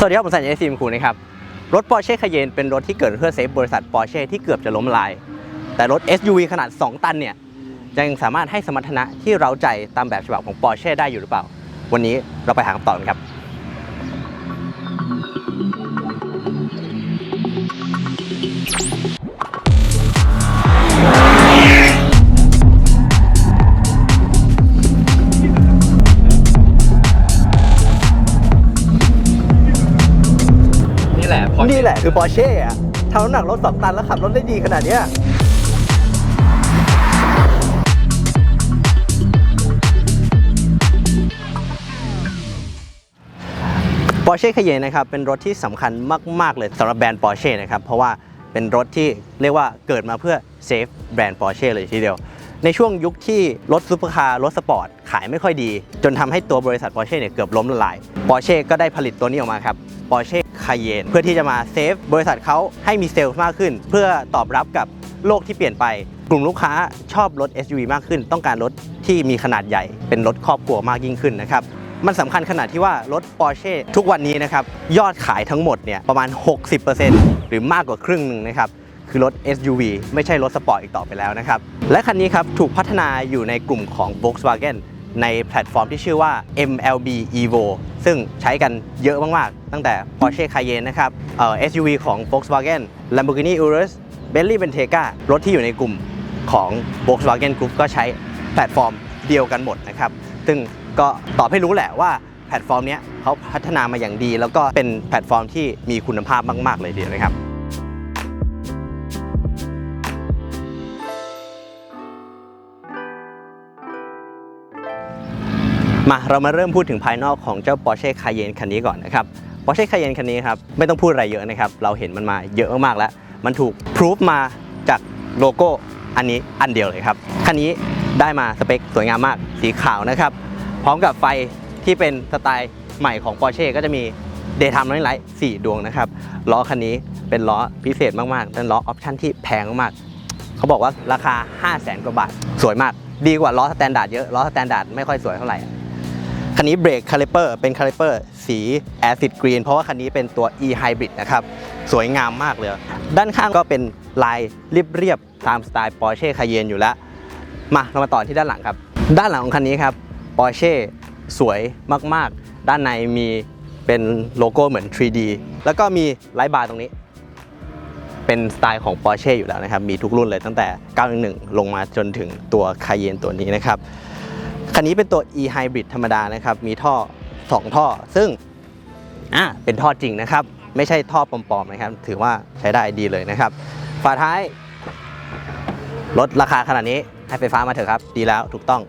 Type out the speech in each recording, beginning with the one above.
สวัสดีครับ ผมสัญญาซีมคูนะครับ รถ Porsche Cayenne เป็นรถที่เกิดเพื่อเซฟบริษัท Porsche ที่เกือบจะล้มละลาย แต่รถ SUV ขนาด 2 ตันเนี่ย ยังสามารถให้สมรรถนะที่เราใจตามแบบฉบับของ Porsche ได้อยู่หรือเปล่า วันนี้เราไปหาคำตอบกันครับ นี่แหละพอนี่แหละคือ Porsche อะทำน้ำหนักรถ2ตันแล้วขับรถได้ดีขนาดเนี้ย Porsche Cayenne นะครับเป็นรถที่สำคัญมาก ๆ เลยสำหรับแบรนด์ Porsche นะครับ เพราะว่าเป็นรถที่เรียกว่าเกิดมาเพื่อเซฟแบรนด์ Porsche เลยทีเดียว ในช่วงยุคที่รถซูเปอร์คาร์รถสปอร์ต ขายไม่ค่อยดี จนทำให้ตัวบริษัท Porsche เนี่ยเกือบล้มละลาย Porsche ก็ได้ผลิตตัวนี้ออกมาครับ Porsche Cayenne เเพื่อที่จะมาเซฟบริษัทเขาให้มีเซลล์มากขึ้น เพื่อตอบรับกับโลกที่เปลี่ยนไป กลุ่มลูกค้าชอบรถ SUV มากขึ้น ต้องการรถที่มีขนาดใหญ่ เป็นรถครอบครัวมากยิ่งขึ้นนะครับมันสำคัญขนาดที่ว่ารถ Porsche ทุกวันนี้นะครับยอดขายทั้งหมดเนี่ยประมาณ 60%หรือมากกว่าครึ่งหนึ่งนะครับคือรถ SUV ไม่ใช่รถสปอร์ตอีกต่อไปแล้วนะครับและคันนี้ครับถูกพัฒนาอยู่ในกลุ่มของ Volkswagen ในแพลตฟอร์มที่ชื่อว่า MLB Evo ซึ่งใช้กันเยอะมากๆ ตั้งแต่ Porsche Cayenne นะครับเอ่อ SUV ของ Volkswagen Lamborghini Urus Bentley Bentayga รถที่อยู่ในกลุ่มของ Volkswagen Group ก็ใช้แพลตฟอร์มเดียวกันหมดนะครับ ซึ่งก็ตอบให้รู้แหละว่าแพลตฟอร์มนี้เขาพัฒนามาอย่างดี แล้วก็เป็นแพลตฟอร์มที่มีคุณภาพมาก ๆ เลยเดียวนะครับ มาเรามาเริ่มพูดถึงภายนอกของเจ้า Porsche Cayenne คันนี้ก่อนนะครับ Porsche Cayenne คันนี้ครับไม่ต้องพูดอะไรเยอะนะครับ เราเห็นมันมาเยอะมากๆแล้ว มันถูกพรูฟมาจากโลโก้อันนี้อันเดียวเลยครับ คันนี้ได้มาสเปคสวยงามมากสีขาวนะครับ พร้อมกับไฟที่เป็นสไตล์ใหม่ของ Porsche ก็จะมี Daytime Running Light 4ดวงนะครับล้อคันนี้เป็นล้อพิเศษมากๆเป็นล้อออปชั่นที่แพงมากเขาบอกว่าราคา 5 0 0 0 0 0 กว่าบาท สวยมาก ดีกว่าล้อสแตนดาร์ดเยอะ ล้อสแตนดาร์ดไม่ค่อยสวยเท่าไหร่ คันนี้เบรกคาลิเปอร์เป็นคาลิเปอร์สีแอซิดกรีนเพราะว่าคันนี้เป็นตัว e hybrid นะครับ สวยงามมากเลย ด้านข้างก็เป็นลายเรียบๆตามสไตล์ Porsche Cayenne อยู่แล้ว มาเรามาต่อที่ด้านหลังครับ ด้านหลังของคันนี้ครับ Porsche สวยมากๆ ด้านในมีเป็นโลโก้เหมือน 3D แล้วก็มีไลท์บาร์ตรงนี้เป็นสไตล์ของ Porsche อยู่แล้วนะครับ มีทุกรุ่นเลยตั้งแต่ 911 ลงมาจนถึงตัว Cayenne ตัวนี้นะครับ คันนี้เป็นตัว e hybrid ธรรมดานะครับ มีท่อ 2 ท่อ ซึ่งอ่าเป็นท่อจริงนะครับ ไม่ใช่ท่อปลอมๆนะครับ ถือว่าใช้ได้ดีเลยนะครับ ฝาท้ายลดราคาขนาดนี้ให้ไฟฟ้ามาเถอะครับ ดีแล้วถูกต้อง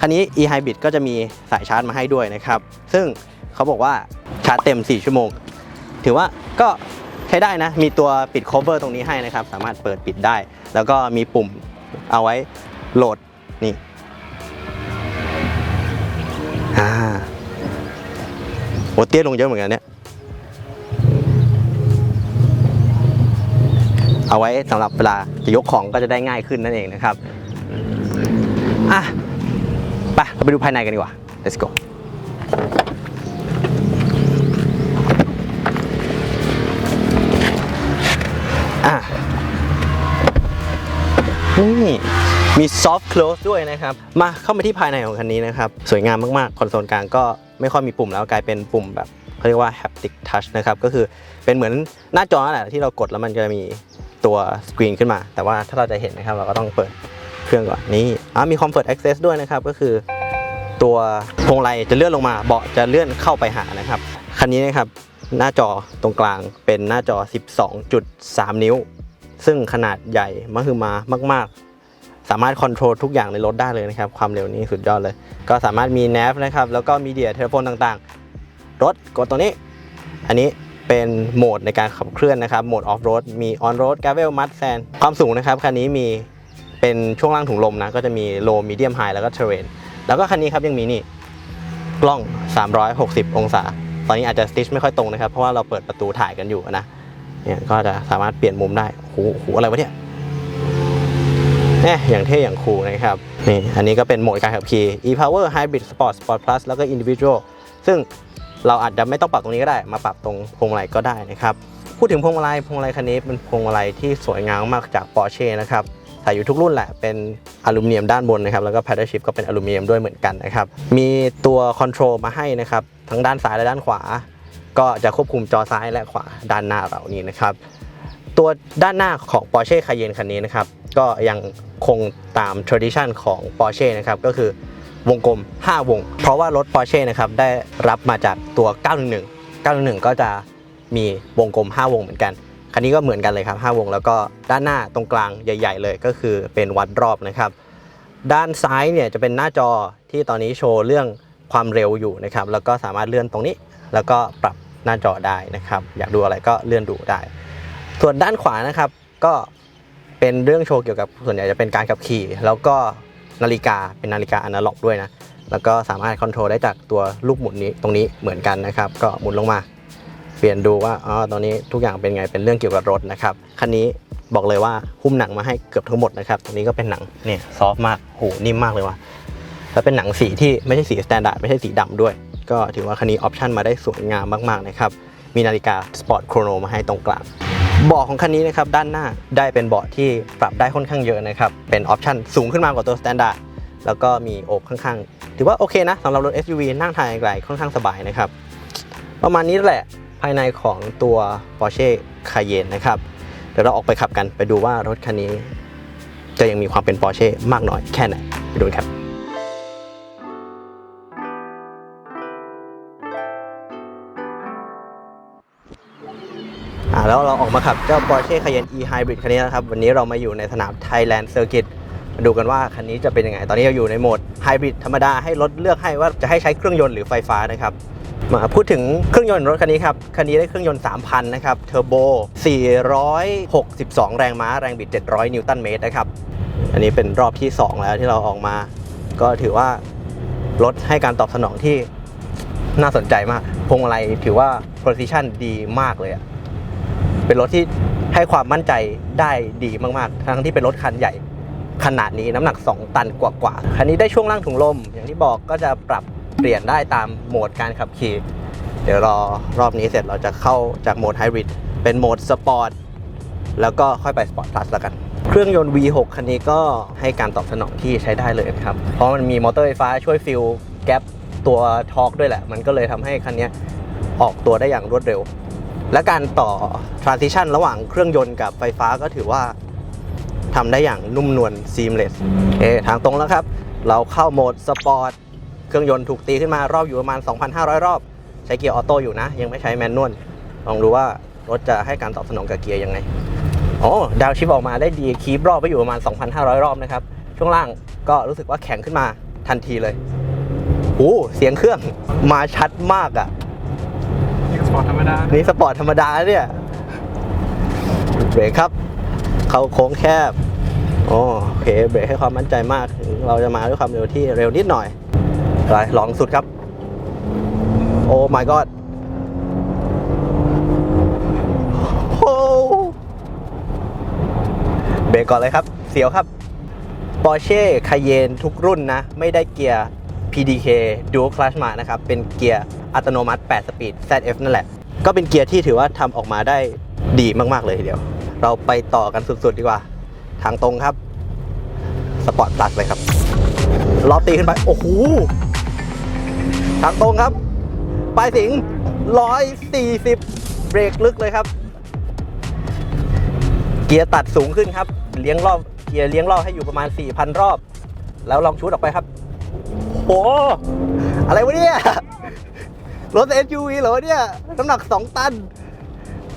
คันนี้ e hybrid ก็จะมีสายชาร์จมาให้ด้วยนะครับ ซึ่งเขาบอกว่าชาร์จเต็ม 4 ชั่วโมง ถือว่าก็ใช้ได้นะ มีตัวปิด cover ตรงนี้ให้นะครับ สามารถเปิดปิดได้ แล้วก็มีปุ่มเอาไว้โหลดนี่ โอเตี้ยลงเยอะเหมือนกันเนี่ย เอาไว้สำหรับเวลาจะยกของก็จะได้ง่ายขึ้นนั่นเองนะครับอะไปเราไปดูภายในกันดีกว่า let's go อะนี่มี soft close ด้วยนะครับ มาเข้ามาที่ภายในของคันนี้นะครับ สวยงามมาก ๆ คอนโซลกลางก็ ไม่ค่อยมีปุ่มแล้วกลายเป็นปุ่มแบบเขาเรียกว่า haptic touch นะครับก็คือเป็นเหมือนหน้าจอนั่นแหละที่เรากดแล้วมันจะมีตัวสกรีนขึ้นมา แต่ว่าถ้าเราจะเห็นนะครับเราก็ต้องเปิดเครื่องก่อนนี่อะมี comfort access ด้วยนะครับก็คือ ตัวพวงมาลัยจะเลื่อนลงมาเบาะจะเลื่อนเข้าไปหานะครับคันนี้นะครับหน้าจอตรงกลางเป็นหน้าจอ 12.3 นิ้ว ซึ่งขนาดใหญ่มหึมามาก ๆ สามารถคอนโทรลทุกอย่างในรถได้เลยนะครับ ความเร็วนี้สุดยอดเลย ก็สามารถมี nav นะครับ แล้วก็มีเดียเทเลโฟนต่างๆ รถกดตัวนี้ อันนี้เป็นโหมดในการขับเคลื่อนนะครับ โหมดออฟโรด มีออนโรด gravel mud sand ความสูงนะครับ คันนี้มีเป็นช่วงล่างถุงลมนะ ก็จะมี low medium high แล้วก็ terrain แล้วก็คันนี้ครับยังมีนี่ กล้อง 360 องศา ตอนนี้อาจจะสติชไม่ค่อยตรงนะครับ เพราะว่าเราเปิดประตูถ่ายกันอยู่นะ เนี่ยก็จะสามารถเปลี่ยนมุมได้โอ้โหโอ้โหอะไรวะเนี่ย เนี่ยอย่างเท่อย่างคูลนะครับนี่อันนี้ก็เป็นโหมดการขับขี่ e-power hybrid sport sport plus แล้วก็ individual ซึ่งเราอาจจะไม่ต้องปรับตรงนี้ก็ได้ มาปรับตรงพวงมาลัยก็ได้นะครับพูดถึงพวงมาลัยพวงมาลัยคันนี้เป็นพวงมาลัยที่สวยงามมากจาก Porsche นะครับใส่อยู่ทุกรุ่นแหละ เป็นอลูมิเนียมด้านบนนะครับ แล้วก็ paddle shift ก็เป็นอลูมิเนียมด้วยเหมือนกันนะครับ มีตัวคอนโทรลมาให้นะครับ ทั้งด้านซ้ายและด้านขวา ก็จะควบคุมจอซ้ายและขวาด้านหน้าเรานี่นะครับ ตัวด้านหน้าของ Porsche Cayenne คันนี้นะครับ ก็ยังคงตาม tradition ของ Porsche นะครับ ก็คือวงกลม 5 วง เพราะว่ารถ Porsche นะครับ ได้รับมาจากตัว 911 911 ก็จะมีวงกลม 5 วงเหมือนกัน คันนี้ก็เหมือนกันเลยครับ 5 วง แล้วก็ด้านหน้าตรงกลางใหญ่ ๆ เลยก็คือเป็นวัดรอบนะครับ ด้านซ้ายเนี่ยจะเป็นหน้าจอที่ตอนนี้โชว์เรื่องความเร็วอยู่นะครับ แล้วก็สามารถเลื่อนตรงนี้ แล้วก็ปรับหน้าจอได้นะครับ อยากดูอะไรก็เลื่อนดูได้ ส่วนด้านขวานะครับก็เป็นเรื่องโชว์เกี่ยวกับส่วนใหญ่จะเป็นการขับขี่ แล้วก็นาฬิกาเป็นนาฬิกาอนาล็อกด้วยนะแล้วก็สามารถคอนโทรลได้จากตัวลูกหมุนนี้ตรงนี้เหมือนกันนะครับ ก็หมุนลงมา เปลี่ยนดูว่าอ๋อตอนนี้ทุกอย่างเป็นไงเป็นเรื่องเกี่ยวกับรถนะครับคันนี้บอกเลยว่าหุ้มหนังมาให้เกือบทั้งหมดนะครับตรงนี้ก็เป็นหนังเนี่ยซอฟมากโหนิ่มมากเลยว่ะแล้วเป็นหนังสีที่ไม่ใช่สีสแตนดาร์ดไม่ใช่สีดำด้วย ก็ถือว่าคันนี้ออปชั่นมาได้สวยงามมากๆนะครับมีนาฬิกาสปอร์ตโครโนมาให้ตรงกลาง เบาะของคันนี้นะครับด้านหน้าได้เป็นเบาะที่ปรับได้ค่อนข้างเยอะนะครับเป็นออปชันสูงขึ้นมากว่าตัวสแตนดาร์ดแล้วก็มีโอบข้างๆ ถือว่าโอเคนะสำหรับรถ SUV นั่งทางไกลค่อนข้างสบายนะครับ ประมาณนี้แหละภายในของตัว Porsche Cayenne นะครับ เดี๋ยวเราออกไปขับกันไปดูว่ารถคันนี้ จะยังมีความเป็น Porsche มากน้อยแค่ไหนไปดูครับ แล้วเราออกมาขับเจ้า Porsche Cayenne E Hybrid คันนี้นะครับ วันนี้เรามาอยู่ในสนาม Thailand Circuit มาดูกันว่าคันนี้จะเป็นยังไง ตอนนี้เราอยู่ในโหมด Hybrid ธรรมดาให้รถเลือกให้ว่าจะให้ใช้เครื่องยนต์หรือไฟฟ้านะครับ มาพูดถึงเครื่องยนต์รถคันนี้ครับ คันนี้ได้เครื่องยนต์ 3,000 นะครับ เทอร์โบ 462 แรงม้า แรงบิด 700 นิวตันเมตรนะครับ อันนี้เป็นรอบที่ 2 แล้วที่เราออกมา ก็ถือว่ารถให้การตอบสนองที่น่าสนใจมาก พวงมาลัยถือว่า precision ดีมากเลยอะ เป็นรถที่ให้ความมั่นใจได้ดีมากๆ ทั้งที่เป็นรถคันใหญ่ขนาดนี้น้ำหนัก 2 ตันกว่าๆคันนี้ได้ช่วงล่างถุงลม อย่างที่บอกก็จะปรับเปลี่ยนได้ตามโหมดการขับขี่ เดี๋ยวรอรอบนี้เสร็จเราจะเข้าจากโหมดไฮบริดเป็นโหมดสปอร์ตแล้วก็ค่อยไปสปอร์ตพลัสแล้วกัน เครื่องยนต์ V6 คันนี้ก็ให้การตอบสนองที่ใช้ได้เลยนะครับ เพราะมันมีมอเตอร์ไฟฟ้าช่วยฟิลแก๊ปตัวทอร์กด้วยแหละ มันก็เลยทำให้คันนี้ออกตัวได้อย่างรวดเร็ว และการต่อ transition ระหว่างเครื่องยนต์กับไฟฟ้าก็ถือว่าทำได้อย่างนุ่มนวล seamless เอทางตรงแล้วครับ เราเข้าโหมดสปอร์ตเครื่องยนต์ถูกตีขึ้นมารอบอยู่ประมาณ 2,500 รอบ ใช้เกียร์ออโต้อยู่นะ ยังไม่ใช้แมนนวลลองดูว่ารถจะให้การตอบสนองกับเกียร์ยังไงโอ้ดาวชิปออกมาได้ดีคีบรอบไปอยู่ประมาณ 2,500 รอบนะครับ ช่วงล่างก็รู้สึกว่าแข็งขึ้นมาทันทีเลยโอ้เสียงเครื่องมาชัดมากอะ่ะ ปอร์ตธรรมดานี่สปอร์ตธรรมดาเนี่ยเบรกครับ เขาโค้งแคบโอเคเบรกให้ความมั่นใจมาก เราจะมาด้วยความเร็วที่เร็วนิดหน่อยไปลองสุดครับ โอ้ my god โอ้เบรกก่อนเลยครับ เสียวครับ Porsche Cayenne ทุกรุ่นนะ ไม่ได้เกียร์ PDK Dual Clutch มานะครับ เป็นเกียร์อัตโนมัติ 8 สปีด ZF นั่นแหละ ก็เป็นเกียร์ที่ถือว่าทำออกมาได้ดีมาก ๆ เลยทีเดียว เราไปต่อกันสุด ๆ ดีกว่า ทางตรงครับสปอร์ต plus เลยครับล้อตีขึ้นไป โอ้โห ทางตรงครับ ปลายสิง 140 เบรกลึกเลยครับ เกียร์ตัดสูงขึ้นครับ เลี้ยงรอบ เกียร์เลี้ยงรอบให้อยู่ประมาณ 4,000 รอบ แล้วลองชูดออกไปครับ โห อะไรวะเนี่ย รถ SUV เหรอเนี่ย น้ำหนัก 2 ตัน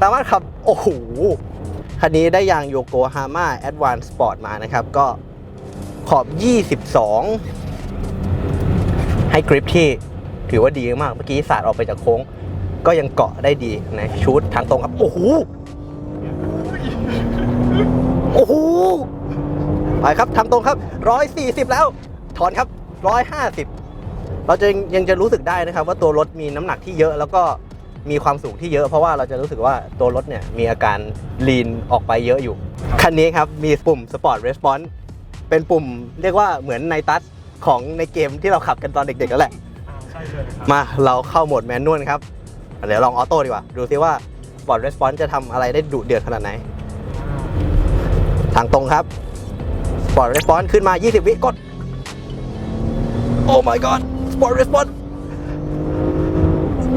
สามารถขับ โอ้โห คันนี้ได้ยางโยโกฮาม่า Advanced Sport มานะครับ ก็ขอบ 22 ให้กริปที่ถือว่าดีมาก เมื่อกี้สาดออกไปจากโค้ง ก็ยังเกาะได้ดีนะชูดทางตรงครับ โอ้โห โอ้โห ไปครับทางตรงครับ 140 แล้ว ถอนครับ 150 เราจะยังจะรู้สึกได้นะครับ ว่าตัวรถมีน้ำหนักที่เยอะแล้วก็มีความสูงที่เยอะเพราะว่าเราจะรู้สึกว่าตัวรถเนี่ยมีอาการลีนออกไปเยอะอยู่ คันนี้ครับ มีปุ่ม Sport Response เป็นปุ่มเรียกว่าเหมือนในตัสของในเกมที่เราขับกันตอนเด็กๆแล้วแหละใช่เลยครับมาเราเข้าโหมดแมนนวลครับ เดี๋ยวลองออโต้ดีกว่า ดูซิว่า Sport Response จะทำอะไรได้ดุเดือดขนาดไหน ทางตรงครับ Sport Response ขึ้นมา 20 วิกด โอ้ my god Sport Response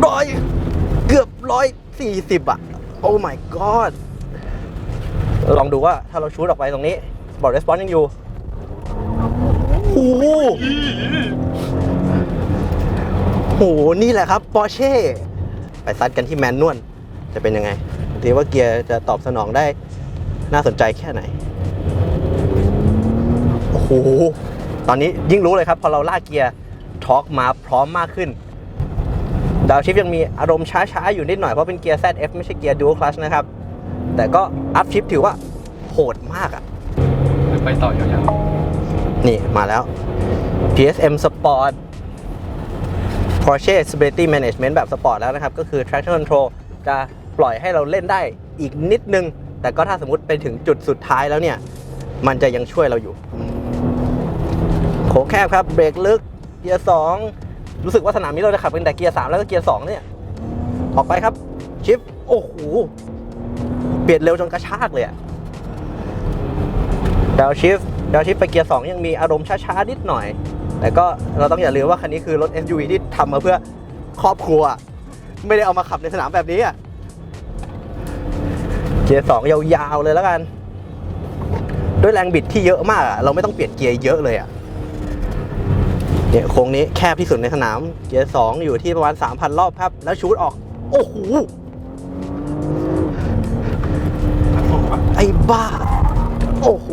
ร้อยเกือบร้อยสี่สิบอะโอ้ my god ลองดูว่าถ้าเราชูดออกไปตรงนี้ Sport Response ยังอยู่โอ้โหโห นี่แหละครับปอร์เช่ไปซัดกันที่แมนนวลจะเป็นยังไงดูว่าเกียร์จะตอบสนองได้น่าสนใจแค่ไหน โอ้โห ตอนนี้ยิ่งรู้เลยครับ พอเราลากเกียร์ทอร์กมาพร้อมมากขึ้น ดาวชิฟยังมีอารมณ์ช้าๆ อยู่นิดหน่อย เพราะเป็นเกียร์ ZF ไม่ใช่เกียร์ Dual Clutch นะครับ แต่ก็อัพชิฟถือว่าโหดมากอะไปต่อยาวนี่มาแล้ว PSM Sport Porsche Stability Management แบบสปอร์ตแล้วนะครับ ก็คือ traction control จะปล่อยให้เราเล่นได้อีกนิดนึง แต่ก็ถ้าสมมติไปถึงจุดสุดท้ายแล้วเนี่ย มันจะยังช่วยเราอยู่ โค้งแคบครับ เบรกลึก เกียร์2รู้สึกว่าสนามนี้เราจะขับเป็นแต่เกียร์3แล้วก็เกียร์2เนี่ย ออกไปครับ ชิป โอ้โห เปลี่ยนเร็วจนกระชากเลยอะดาวชิฟดาวชิฟไปเกียร์2ยังมีอารมณ์ช้าๆนิดหน่อย แต่ก็เราต้องอย่าลืมว่าคันนี้คือรถ SUV ที่ทำมาเพื่อครอบครัว ไม่ได้เอามาขับในสนามแบบนี้อะเกียร์2ยาวๆเลยแล้วกัน ด้วยแรงบิดที่เยอะมากอะเราไม่ต้องเปลี่ยนเกียร์เยอะเลยอะ เนี่ยโค้งนี้แคบที่สุดในสนาม เกียร์2อยู่ที่ประมาณ 3,000 รอบครับ แล้วชูดออก โอ้โห ไอ้บ้า โอ้โห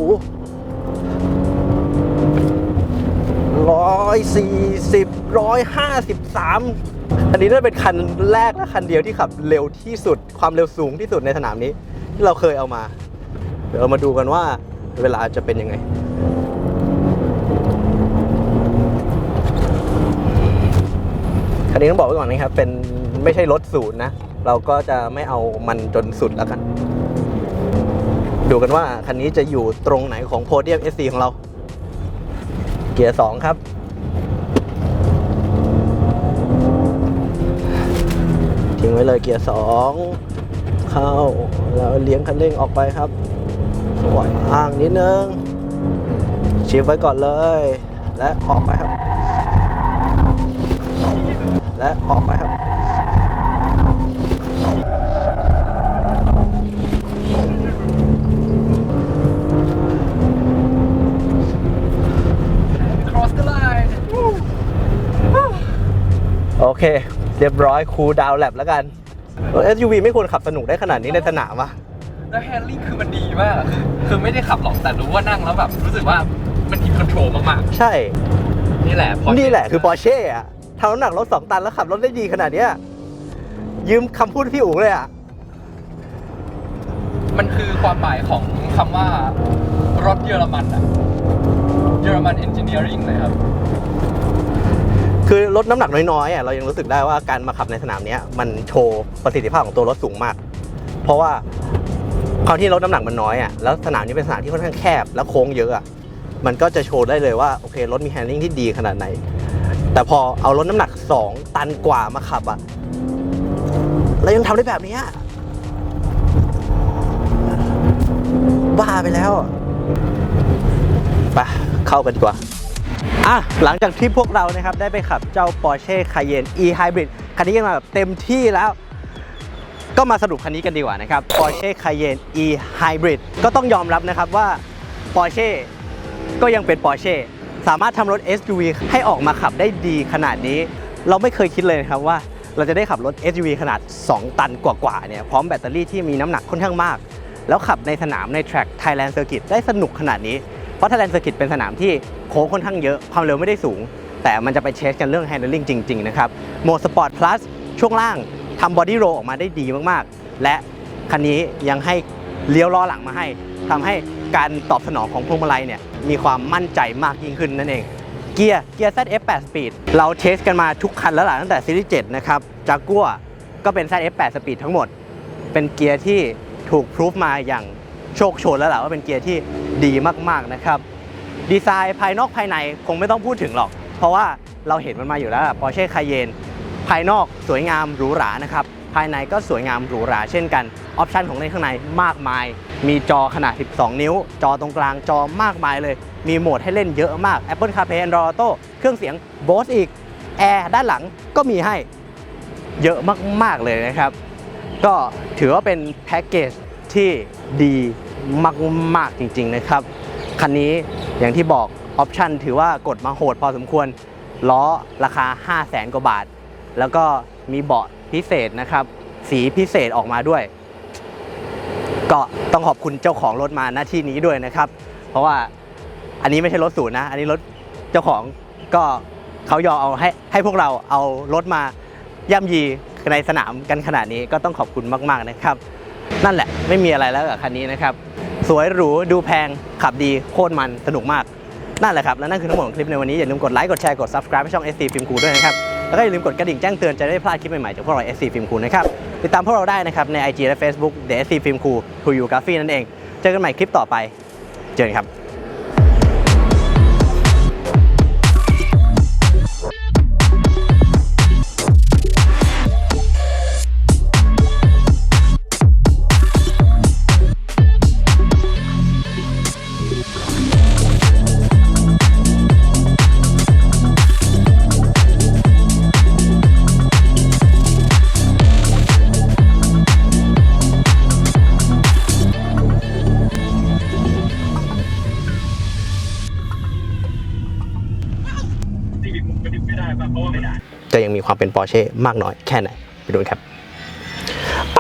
ร้อยสี่สิบร้อยห้าสิบสามอันนี้น่าจะเป็นคันแรกและคันเดียวที่ขับเร็วที่สุดความเร็วสูงที่สุดในสนามนี้ ที่เราเคยเอามา เดี๋ยวเรามาดูกันว่าเวลาจะเป็นยังไง คันนี้ต้องบอกไว้ก่อนนะครับ เป็นไม่ใช่รถศูนย์นะ เราก็จะไม่เอามันจนสุดแล้วกัน ดูกันว่าคันนี้จะอยู่ตรงไหนของโพเดียม SC ของเรา เกียร์2ครับ ทิ้งไว้เลยเกียร์2เข้า แล้วเลี้ยงคันเร่งออกไปครับสวยห่างนิดนึงชิฟไว้ก่อนเลย และออกไปครับ และออกไปครับๆ cross the line โอเค เรียบร้อยคูลดาวน์แลบแล้วกันรถ SUV ไม่ควรขับสนุกได้ขนาดนี้ในสนามอะแล้วแฮนด์ลิ่งคือมันดีมากคือคือไม่ได้ขับหรอกแต่รู้ว่านั่งแล้วแบบ รู้สึกว่ามันอินคอนโทรลมากใช่ๆนี่แหละ Porsche นี่แหละคือปอร์เช่อะ ทำน้ำหนักรถ2ตันแล้วขับรถได้ดีขนาดเนี้ยยืมคำพูดพี่อู๋เลยอะมันคือความหมายของคำว่ารถเยอรมันอะเยอรมันเอนจิเนียริงเลยครับ คือรถน้ำหนักน้อยๆอะเรายังรู้สึกได้ว่าการมาขับในสนามเนี้ยมันโชว์ประสิทธิภาพของตัวรถสูงมาก เพราะว่าความที่รถน้ำหนักมันน้อยอะแล้วสนามนี้เป็นสนามที่ค่อนข้างแคบแล้วโค้งเยอะอะมันก็จะโชว์ได้เลยว่าโอเครถมีแฮนดิ้งที่ดีขนาดไหน แต่พอเอารถน้ำหนัก 2 ตันกว่ามาขับอะแล้วยังทำได้แบบนี้บ้าไปแล้วไปเข้ากันดีกว่าอะหลังจากที่พวกเรานะครับได้ไปขับเจ้า Porsche Cayenne E Hybrid คันนี้กันมาแบบเต็มที่แล้วก็มาสรุปคันนี้กันดีกว่านะครับ Porsche Cayenne E Hybrid ก็ต้องยอมรับนะครับว่า Porsche ก็ยังเป็น Porsche สามารถทำรถ SUV ให้ออกมาขับได้ดีขนาดนี้ เราไม่เคยคิดเลยนะครับว่าเราจะได้ขับรถ SUV ขนาด 2 ตันกว่าๆเนี่ยพร้อมแบตเตอรี่ที่มีน้ำหนักค่อนข้างมาก แล้วขับในสนามใน track Thailand Circuit ได้สนุกขนาดนี้ เพราะ Thailand Circuit เป็นสนามที่โค้งค่อนข้างเยอะความเร็วไม่ได้สูง แต่มันจะไปเชสกันเรื่อง handling จริง ๆ นะครับโหมด Sport Plus ช่วงล่างทำ body roll ออกมาได้ดีมากๆ และคันนี้ยังให้เลี้ยวล้อหลังมาให้ทำให้ การตอบสนองของพวงมาลัยเนี่ยมีความมั่นใจมากยิ่งขึ้นนั่นเอง เกียร์เกียร์ ZF 8 Speed เราเทสกันมาทุกคันแล้วหล่ะตั้งแต่ซีรีส์7นะครับจากกัวก็เป็น ZF 8 Speed ทั้งหมด เป็นเกียร์ที่ถูกพิสูจมาอย่างโชคโชนแล้วหละว่าเป็นเกียร์ที่ดีมากๆนะครับดีไซน์ภายนอกภายในคงไม่ต้องพูดถึงหรอก เพราะว่าเราเห็นมันมาอยู่แล้ว Porsche Cayenne ภายนอกสวยงามหรูหรานะครับ ภายในก็สวยงามหรูหราเช่นกัน ออปชันของในข้างในมากมาย มีจอขนาด 12 นิ้ว จอตรงกลางจอมากมายเลย มีโหมดให้เล่นเยอะมาก Apple CarPlay Android Auto เครื่องเสียง Bose อีกแอร์ด้านหลังก็มีให้เยอะมาก ๆ เลยนะครับ ก็ถือว่าเป็นแพ็กเกจที่ดีมาก ๆ จริง ๆ นะครับ คันนี้อย่างที่บอกออปชันถือว่ากดมาโหดพอสมควร ล้อราคา 5 0 0แสนกว่าบาท แล้วก็มีเบาะ พิเศษนะครับ สีพิเศษออกมาด้วย ก็ต้องขอบคุณเจ้าของรถมาหน้าที่นี้ด้วยนะครับ เพราะว่าอันนี้ไม่ใช่รถศูนย์นะ อันนี้รถเจ้าของก็เขายอมเอาให้ให้พวกเราเอารถมาย่ำยีในสนามกันขนาดนี้ก็ต้องขอบคุณมาก ๆนะครับ นั่นแหละไม่มีอะไรแล้วกับคันนี้นะครับ สวยหรูดูแพงขับดีโคตรมันสนุกมากนั่นแหละครับ และนั่นคือทั้งหมดของคลิปในวันนี้ อย่าลืมกดไลค์ กดแชร์ กด subscribe ให้ช่อง SC Film Cool ด้วยนะครับ แล้วก็อย่าลืมกดกระดิ่งแจ้งเตือนจะได้ไม่พลาดคลิปใหม่ๆจากพวกเรา SC Film Crew นะครับ ติดตามพวกเราได้นะครับใน IG และ Facebook The SC Film Crew To You Graphy นั่นเอง เจอกันใหม่คลิปต่อไป เจอกันครับ Porsche มากน้อยแค่ไหน ไปดูครับ ไป